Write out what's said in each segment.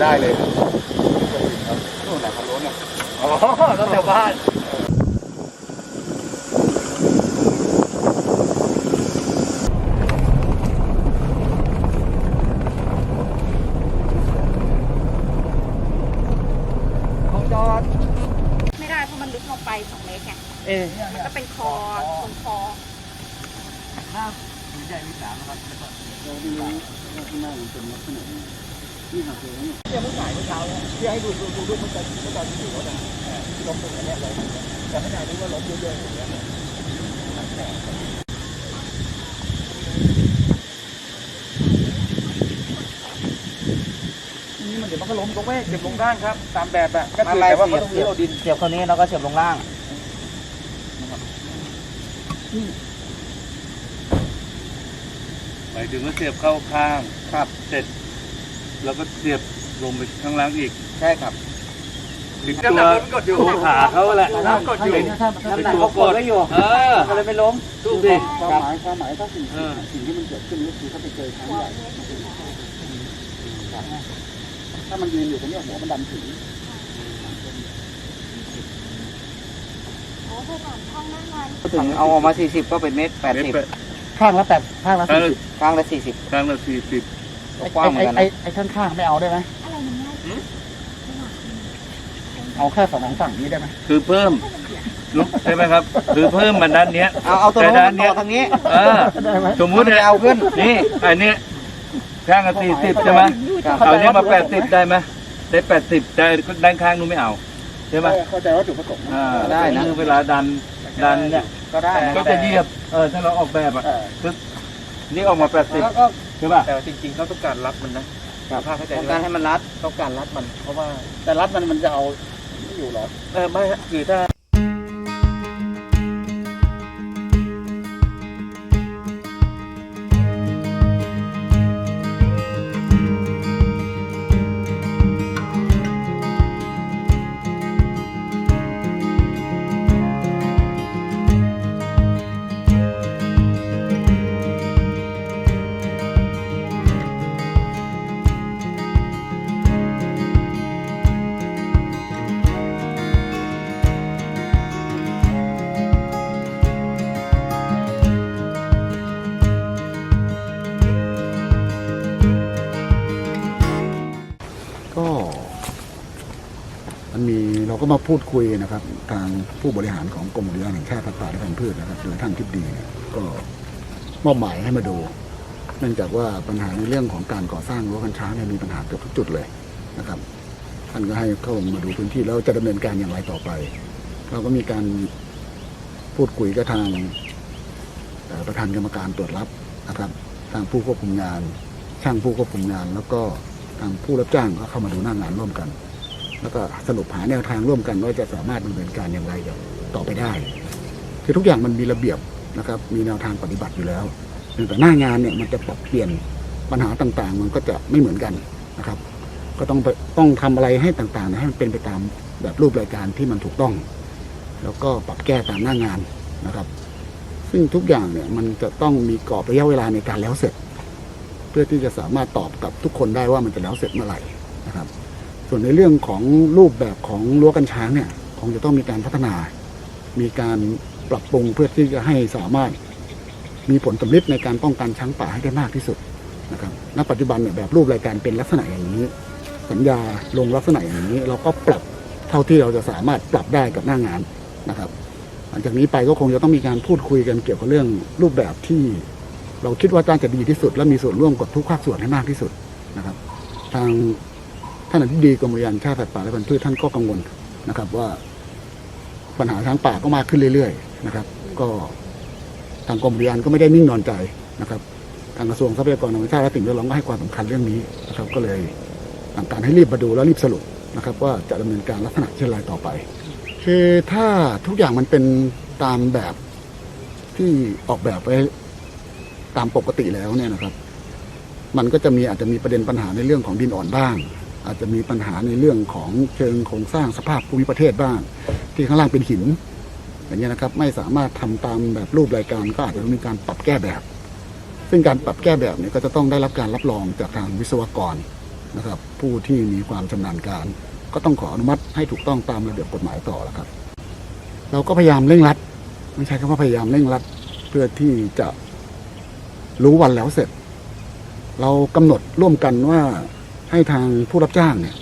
ได้เลยนู่นแหละคันรถเนี่ยอ๋อรถแถวบ้านของจอดไม่ได้เพราะมันลึกลงไปสองเมตรไงเอ๊ะมันก็เป็นคอตรงคอมีใหญ่มีสามนะครับเราไม่รู้ว่าข้างหน้ามันเป็นลักษณะยังไง นี่หักเลยเนี่ยเที่ยวผู้ชายเมื่อเช้าเนี่ยที่ให้ดูดูดูดูมันจะมันจะอยู่รถอะที่ล้มตรงนี้เลยแต่ไม่ได้รู้ว่าล้มเยอะๆอย่างเงี้ยนี่มันเดี๋ยวมันก็ล้มตรงแม่เก็บลงด้านครับ ตามแบบอะก็คือแต่ว่าเขาต้องนี้เราดินเสียบคนนี้แล้วก็เสียบลงล่างหมายถึงว่าเสียบเข้าข้างครับเสร็จ แล้วก็เสียบลงไปข้างล่างอีกใช่ครับถึงตัวตัวขาเขาแหละกดอยู่เป็นน้ำหนักเขากดไว้อยู่เออก็เลยไม่ล้มสู้ดิความหมายความหมายถ้าสิ่งเออสิ่งที่มันเกิดขึ้นก็คือถ้าไปเจอช้างใหญ่ถ้ามันยืนอยู่ตรงเนี้ยหัวมันดันถึงโอ้เธอผ่านช่องนั่งงานถึงเอาออกมา 40 ก็เป็นเมตรเมตรแปดข้างละแปดข้างละข้างละ40ข้างละ40ข้างละสี่สิบ ก็กว้างเหมือนกันนะไอ้ข้างๆไม่เอาได้ไหมอะไรมันง่ายเอาแค่สองฝั่งนี้ได้ไหมคือเพิ่มลุกใช่ไหมครับ คือเพิ่มมันด้านเนี้ยเอาเอาตัวแต่นู้นด้านเนี้ต่ยอทางนี้เออได้ไหมสมมุติเนี่ยเอาขึ้น นี่อันเนี้ยข้างละสี่สิบใช่ไหมครับ เอาเนี้ยมาแปดสิบได้ไหมได้แปดสิบแต่ด้านข้างนู้นไม่เอาใช่ไหมเข้าใจว่าจุดประสงค์อ่าได้นะ คือเวลาดันดันเนี่ยก็ได้นะก็จะเหยียบเออถ้าเราออกแบบอะเออ นี่ออกมาแปดสิบแล้วก็ ใช่ป่ะ แต่จริงๆเขาต้องการรัดมันนะภาพเข้าใจต้องไหมการให้มันรัด ต้องการรัดมัน เพราะว่าแต่รัดมันมันจะเอาไม่อยู่หรอ เออไม่ฮะคือถ้า ก็มาพูดคุยนะครับ ทางผู้บริหารของกรมอุทยานแห่งชาติสัตว์ป่าและพันธุ์พืชนะครับโดยท่านทิบดีเนี่ยก็มอบหมายให้มาดู เนื่องจากว่าปัญหาในเรื่องของการก่อสร้างรั้วกันช้างเนี่ยมีปัญหาเกือบทุกจุดเลยนะครับ ท่านก็ให้เข้ามาดูพื้นที่แล้วจะดำเนินการอย่างไรต่อไป เราก็มีการพูดคุยกับทางประธานกรรมการตรวจรับนะครับทางผู้ควบคุมงาน ช่างผู้ควบคุมงาน แล้วก็ทางผู้รับจ้างก็เข้ามาดูหน้างานร่วมกัน แล้วก็สรุปหาแนวทางร่วมกันว่าจะสามารถดำเนินการอย่างไรต่อไปได้ คือทุกอย่างมันมีระเบียบนะครับ มีแนวทางปฏิบัติอยู่แล้วแต่หน้างานเนี่ยมันจะปรับเปลี่ยนปัญหาต่างๆ มันก็จะไม่เหมือนกันนะครับ ก็ต้องต้องทำอะไรให้ต่างๆให้มันเป็นไปตามแบบรูปรายการที่มันถูกต้อง แล้วก็ปรับแก้ตามหน้างานนะครับ ซึ่งทุกอย่างเนี่ยมันจะต้องมีกรอบระยะเวลาในการแล้วเสร็จ เพื่อที่จะสามารถตอบกับทุกคนได้ว่ามันจะแล้วเสร็จเมื่อไหร่นะครับ ส่วนในเรื่องของรูปแบบของรั้วกันช้างเนี่ยคงจะต้องมีการพัฒนา มีการปรับปรุงเพื่อที่จะให้สามารถมีผลสำลิดในการป้องกันช้างป่าให้ได้มากที่สุดนะครับณปัจจุบันเนี่ยแบบรูปรายการเป็นลักษณะอย่างนี้ สัญญาลงลักษณะอย่างนี้ เราก็ปรับเท่าที่เราจะสามารถปรับได้กับหน้างานนะครับ หลังจากนี้ไปก็คงจะต้องมีการพูดคุยกันเกี่ยวกับเรื่องรูปแบบที่ เราคิดว่าน่าจะดีที่สุด และมีส่วนร่วมกับทุกภาคส่วนให้มากที่สุดนะครับ ทาง ท่านอธิบดีกรมอุทยานชาติสัตว์ป่าและพันธุ์พืชท่านก็กังวลนะครับ ว่าปัญหาช้างป่าก็มากขึ้นเรื่อยๆนะครับ ก็ทางกรมอุทยานก็ไม่ได้นิ่งนอนใจนะครับ ทางกระทรวงทรัพยากรธรรมชาติและสิ่งแวดล้อมก็ให้ความสำคัญเรื่องนี้นะครับ ก็เลยสั่งการให้รีบมาดูแล้วรีบสรุปนะครับ ว่าจะดำเนินการลักษณะเช่นไรต่อไป คือถ้าทุกอย่างมันเป็นตามแบบที่ออกแบบไว้ตามปกติแล้วเนี่ยนะครับ มันก็จะมีอาจจะมีประเด็นปัญหาในเรื่องของดินอ่อนบ้าง อาจจะมีปัญหาในเรื่องของเชิงโครงสร้างสภาพภูมิประเทศบ้าง ที่ข้างล่างเป็นหิน อย่างเงี้ยนะครับไม่สามารถทำตามแบบรูปรายการก็อาจจะต้องมีการปรับแก้แบบ ซึ่งการปรับแก้แบบเนี่ยก็จะต้องได้รับการรับรองจากทางวิศวกรนะครับ ผู้ที่มีความชำนาญการ ก็ต้องขออนุมัติให้ถูกต้องตามระเบียบกฎหมายต่อแล้วครับ เราก็พยายามเร่งรัดไม่ใช่คำว่าพยายามเร่งรัดเพื่อที่จะรู้วันแล้วเสร็จ เรากำหนดร่วมกันว่า ให้ทางผู้รับจ้างเนี่ย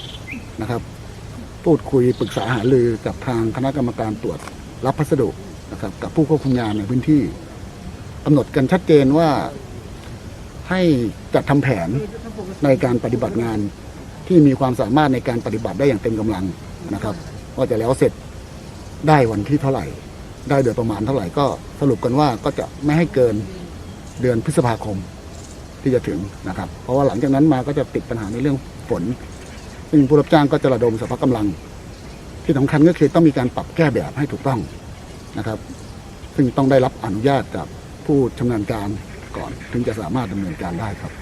นะครับ พูดคุยปรึกษาหารือกับทางคณะกรรมการตรวจรับพัสดุนะครับ กับผู้ควบคุมงานในพื้นที่กำหนดกันชัดเจนว่าให้จัดทำแผนในการปฏิบัติงานที่มีความสามารถในการปฏิบัติได้อย่างเต็มกำลังนะครับว่าจะแล้วเสร็จได้วันที่เท่าไหร่ ได้โดยประมาณเท่าไหร่ก็สรุปกันว่าก็จะไม่ให้เกินเดือนพฤษภาคม ที่จะถึงนะครับ เพราะว่าหลังจากนั้นมาก็จะติดปัญหาในเรื่องฝน ซึ่งผู้รับจ้างก็จะระดมสรรพกำลัง ที่สำคัญก็คือต้องมีการปรับแก้แบบให้ถูกต้องนะครับ ซึ่งต้องได้รับอนุญาตจากผู้ชำนาญการก่อน ถึงจะสามารถดำเนินการได้ครับ